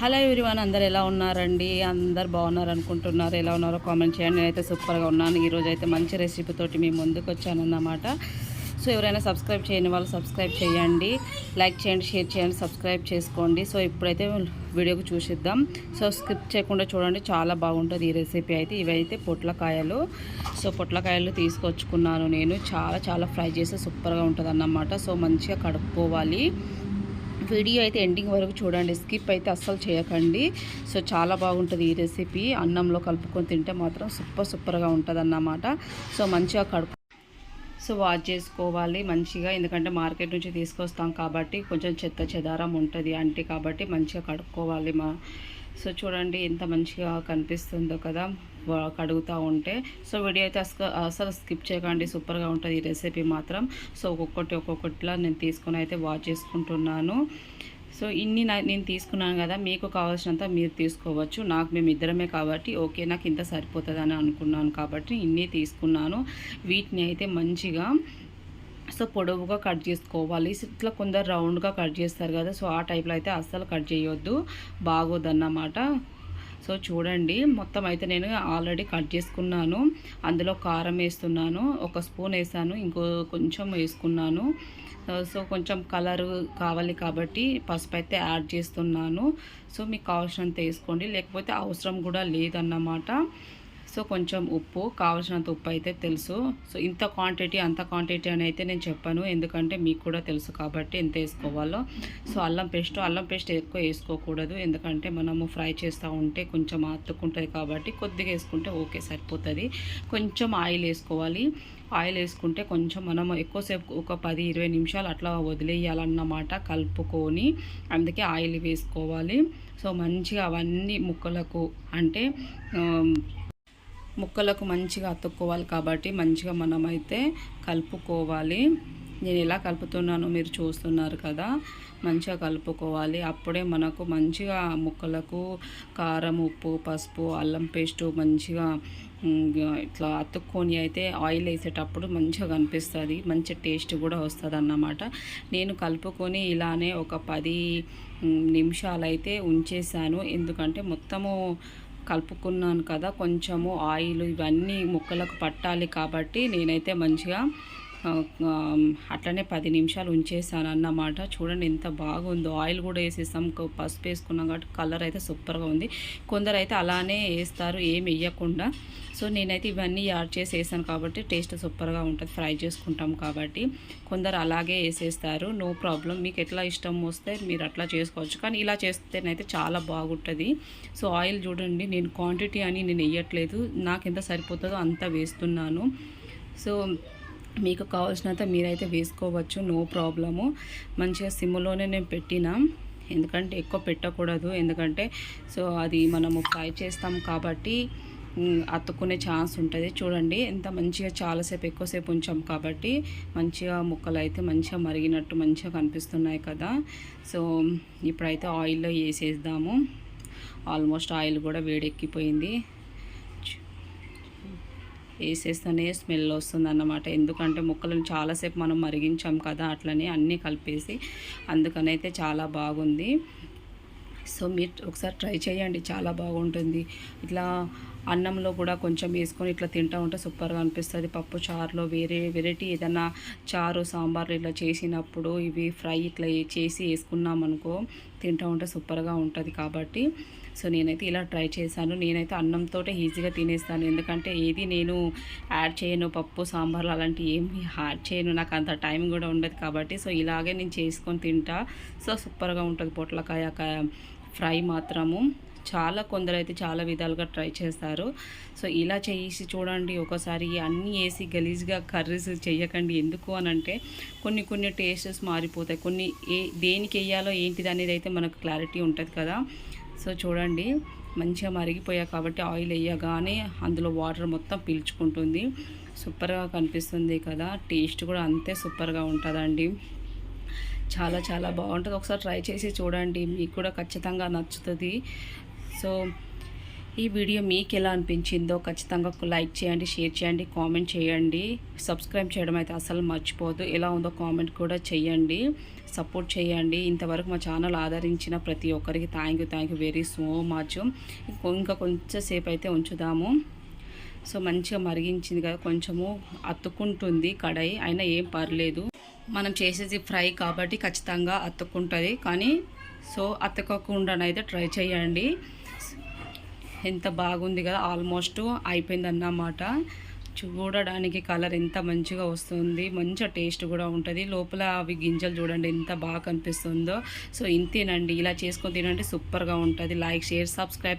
Hello everyone అందరు ఎలా ఉన్నారండి? అందరు బాగున్నారు అనుకుంటున్నారు. ఎలా ఉన్నారో కామెంట్ చేయండి. నేనైతే సూపర్గా ఉన్నాను. ఈరోజు అయితే మంచి రెసిపీతోటి మీ ముందుకు వచ్చానన్నమాట సో ఎవరైనా సబ్స్క్రైబ్ చేయని వాళ్ళు సబ్స్క్రైబ్ చేయండి. లైక్ చేయండి షేర్ చేయండి సబ్స్క్రైబ్ చేసుకోండి. సో ఇప్పుడైతే వీడియోకి చూసిద్దాం. సో స్కిప్ చేయకుండా చూడండి. చాలా బాగుంటుంది ఈ రెసిపీ అయితే. ఇవైతే పొట్లకాయలు. సో పొట్లకాయలు తీసుకొచ్చుకున్నాను నేను. చాలా చాలా ఫ్రై చేస్తే సూపర్గా ఉంటుంది అన్నమాట సో మంచిగా కడుక్కోవాలి. వీడియో అయితే ఎండింగ్ వరకు చూడండి స్కిప్ అయితే అస్సలు చేయకండి. సో చాలా బాగుంటుంది ఈ రెసిపీ. అన్నంలో కలుపుకొని తింటే మాత్రం సూపర్ సూపర్గా ఉంటుంది అన్నమాట సో మంచిగా కడుపు సో వాష్ చేసుకోవాలి మంచిగా. ఎందుకంటే మార్కెట్ నుంచి తీసుకొస్తాం కాబట్టి కొంచెం చెత్త చెదారం ఉంటుంది అంటే కాబట్టి మంచిగా కడుక్కోవాలి మా. సో చూడండి ఎంత మంచిగా కనిపిస్తుందో కదా. కడుగుతూ ఉంటే. సో వీడియో అయితే అసలు అసలు స్కిప్ చేయకండి. సూపర్గా ఉంటుంది ఈ రెసిపీ మాత్రం. సో ఒక్కొక్కటి ఒక్కొక్కటిలా నేను తీసుకొని అయితే వాష్ చేసుకుంటున్నాను. సో ఇన్ని నేను తీసుకున్నాను కదా మీకు కావాల్సినంత మీరు తీసుకోవచ్చు. నాకు మేము ఇద్దరమే కాబట్టి ఓకే నాకు ఇంత సరిపోతుంది అనుకున్నాను కాబట్టి ఇన్ని తీసుకున్నాను. వీటిని అయితే మంచిగా సో పొడవుగా కట్ చేసుకోవాలి. ఇట్లా కొందరు రౌండ్గా కట్ చేస్తారు కదా సో ఆ టైప్లో అయితే అస్సలు కట్ చేయొద్దు. బాగోదన్నమాట. సో చూడండి మొత్తం అయితే నేను ఆల్రెడీ కట్ చేసుకున్నాను. అందులో కారం వేస్తున్నాను ఒక స్పూన్ వేసాను ఇంకో కొంచెం వేసుకున్నాను. సో కొంచెం కలర్ కావాలి కాబట్టి పసుపు అయితే యాడ్ చేస్తున్నాను. సో మీకు కావాల్సినంత వేసుకోండి లేకపోతే అవసరం కూడా లేదన్నమాట. సో కొంచెం ఉప్పు కావాల్సినంత ఉప్పు అయితే తెలుసు. సో ఇంత క్వాంటిటీ అంత క్వాంటిటీ అని అయితే నేను చెప్పాను. ఎందుకంటే మీకు కూడా తెలుసు కాబట్టి ఎంత వేసుకోవాలో. సో అల్లం పేస్ట్ అల్లం పేస్ట్ ఎక్కువ వేసుకోకూడదు. ఎందుకంటే మనము ఫ్రై చేస్తూ ఉంటే కొంచెం అతుక్కుంటుంది కాబట్టి కొద్దిగా వేసుకుంటే ఓకే సరిపోతుంది. కొంచెం ఆయిల్ వేసుకోవాలి. ఆయిల్ వేసుకుంటే కొంచెం మనం ఎక్కువసేపు ఒక పది ఇరవై నిమిషాలు అట్లా వదిలేయాలన్నమాట కలుపుకొని. అందుకే ఆయిల్ వేసుకోవాలి. సో మంచిగా అవన్నీ ముక్కలకు అంటే ముక్కలకు మంచిగా అతుక్కోవాలి కాబట్టి మంచిగా మనమైతే కలుపుకోవాలి. నేను ఎలా కలుపుతున్నానో మీరు చూస్తున్నారు కదా. మంచిగా కలుపుకోవాలి. అప్పుడే మనకు మంచిగా ముక్కలకు కారం ఉప్పు పసుపు అల్లం పేస్టు మంచిగా ఇట్లా అతుక్కొని అయితే ఆయిల్ వేసేటప్పుడు మంచిగా కనిపిస్తుంది. మంచి టేస్ట్ కూడా వస్తుంది అన్నమాట నేను కలుపుకొని ఇలానే ఒక పది నిమిషాలు అయితే ఉంచేసాను. ఎందుకంటే మొత్తము కలుపుకున్నాను కదా కొంచెము ఆయిల్ ఇవన్నీ ముక్కలకు పట్టాలి కాబట్టి నేనైతే మంచిగా అట్లనే పది నిమిషాలు ఉంచేసాను అన్నమాట చూడండి ఎంత బాగుందో. ఆయిల్ కూడా వేసేసాం. పసుపు వేసుకున్నాం కాబట్టి కలర్ అయితే సూపర్గా ఉంది. కొందరు అయితే అలానే వేస్తారు ఏం వేయకుండా. సో నేనైతే ఇవన్నీ యాడ్ చేసి వేసాను కాబట్టి టేస్ట్ సూపర్గా ఉంటుంది. ఫ్రై చేసుకుంటాం కాబట్టి కొందరు అలాగే వేసేస్తారు. నో ప్రాబ్లం మీకు ఎట్లా ఇష్టం వస్తే మీరు అట్లా చేసుకోవచ్చు. కానీ ఇలా చేస్తేనైతే చాలా బాగుంటుంది. సో ఆయిల్ చూడండి. నేను క్వాంటిటీ అని నేను వేయట్లేదు. నాకు ఎంత సరిపోతుందో అంత వేస్తున్నాను. సో మీకు కావాల్సినంత మీరైతే వేసుకోవచ్చు నో ప్రాబ్లము. మంచిగా సిమ్లోనే నేను పెట్టిన. ఎందుకంటే ఎక్కువ పెట్టకూడదు. ఎందుకంటే సో అది మనము ఫ్రై చేస్తాం కాబట్టి అతుక్కునే ఛాన్స్ ఉంటుంది. చూడండి ఎంత మంచిగా చాలాసేపు ఎక్కువసేపు ఉంచాం కాబట్టి మంచిగా ముక్కలు అయితే మంచిగా మరిగినట్టు మంచిగా కనిపిస్తున్నాయి కదా. సో ఇప్పుడైతే ఆయిల్లో వేసేద్దాము. ఆల్మోస్ట్ ఆయిల్ కూడా వేడెక్కిపోయింది. వేసేస్తేనే స్మెల్ వస్తుంది అన్నమాట ఎందుకంటే ముక్కలను చాలాసేపు మనం మరిగించాం కదా అట్లనే అన్నీ కలిపేసి అందుకనైతే చాలా బాగుంది. సో మీరు ఒకసారి ట్రై చేయండి చాలా బాగుంటుంది. ఇట్లా అన్నంలో కూడా కొంచెం వేసుకొని ఇట్లా తింటా ఉంటే సూపర్గా అనిపిస్తుంది. పప్పు చారులో వేరే వెరైటీ ఏదైనా చారు సాంబార్లు ఇట్లా చేసినప్పుడు ఇవి ఫ్రై ఇట్లా చేసి వేసుకున్నాం అనుకో తింటా ఉంటే సూపర్గా ఉంటుంది కాబట్టి. సో నేనైతే ఇలా ట్రై చేశాను. నేనైతే అన్నంతో ఈజీగా తినేస్తాను. ఎందుకంటే ఏది నేను యాడ్ చేయను పప్పు సాంబార్లు అలాంటివి ఏమి యాడ్ చేయను. నాకు అంత టైం కూడా ఉండదు కాబట్టి. సో ఇలాగే నేను చేసుకొని తింటా. సో సూపర్గా ఉంటుంది పొట్లకాయ ఫ్రై మాత్రము. చాలా కొందరైతే చాలా విధాలుగా ట్రై చేస్తారు. సో ఇలా చేసి చూడండి ఒకసారి అన్నీ వేసి గలీజ్గా కర్రీస్ చేయకండి. ఎందుకు అని అంటే కొన్ని కొన్ని టేస్టెస్ మారిపోతాయి. కొన్ని ఏ దేనికి వేయాలో ఏంటిది అనేది అయితే మనకు క్లారిటీ ఉంటుంది కదా. సో చూడండి మంచిగా మరిగిపోయా కాబట్టి ఆయిల్ వేయగానే అందులో వాటర్ మొత్తం పీల్చుకుంటుంది. సూపర్గా కనిపిస్తుంది కదా. టేస్ట్ కూడా అంతే సూపర్గా ఉంటుందండి. చాలా చాలా బాగుంటుంది. ఒకసారి ట్రై చేసి చూడండి. మీకు కూడా ఖచ్చితంగా నచ్చుతుంది. సో ఈ వీడియో మీకు ఎలా అనిపించిందో ఖచ్చితంగా లైక్ చేయండి షేర్ చేయండి కామెంట్ చేయండి. సబ్స్క్రైబ్ చేయడం అయితే అసలు మర్చిపోదు ఎలా ఉందో కామెంట్ కూడా చేయండి. సపోర్ట్ చేయండి. ఇంతవరకు మా ఛానల్ ఆదరించిన ప్రతి ఒక్కరికి thank you thank you very so much ఇంకా కొంచెంసేపు అయితే ఉంచుదాము. సో మంచిగా మరిగించింది కదా కొంచెము అత్తుకుంటుంది కడాయి అయినా ఏం పర్లేదు. మనం చేసేది ఫ్రై కాబట్టి ఖచ్చితంగా అత్తుకుంటుంది కానీ సో అతకకుండానైతే ట్రై చేయండి. ఎంత బాగుంది కదా ఆల్మోస్ట్ అయిపోయింది అన్నమాట చూడడానికి కలర్ ఎంత మంచిగా వస్తుంది మంచిగా టేస్ట్ కూడా ఉంటుంది. లోపల అవి గింజలు చూడండి ఎంత బాగా కనిపిస్తుందో. సో ఇంతేనండి. ఇలా చేసుకొని తినండి సూపర్గా ఉంటుంది. Like share subscribe